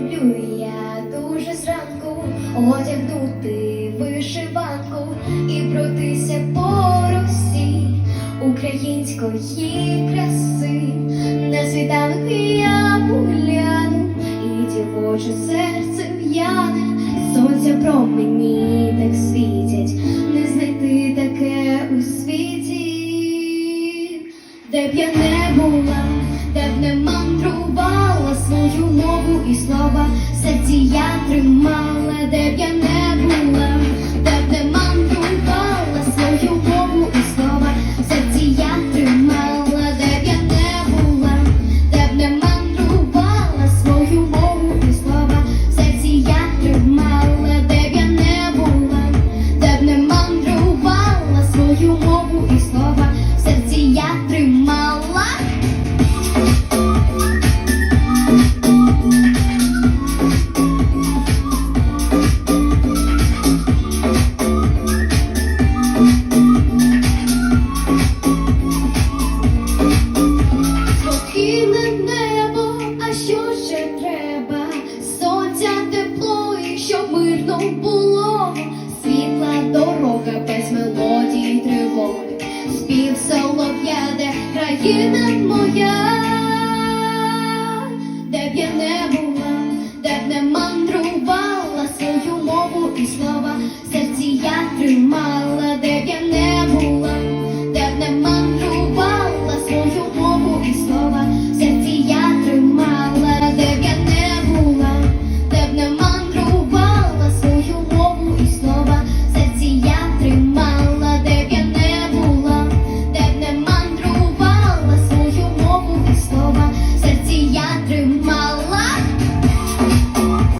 люблю я дуже зранку. Одягнути вишиванку і пройтися по росі української краси. На світанок я погляну, і дівоче серце в'яне, сонця промені так світять, не знайти таке у світі, де б я не була, де б не мандрувала свою мову і слова, серці я тримала, де б я не була, де б не мандрувала свою мову і слова, серці я тримала, де б я не була, де не мандрувала свою мову і слова, серці я тримала, де б я не була, де б не мандрувала свою мову і слова, серці я тримала. Спокійне небо, а що ще треба? Сонця тепло і мирно було, світла дорога без мелодії тривоги, спів солов'яде, країна моя.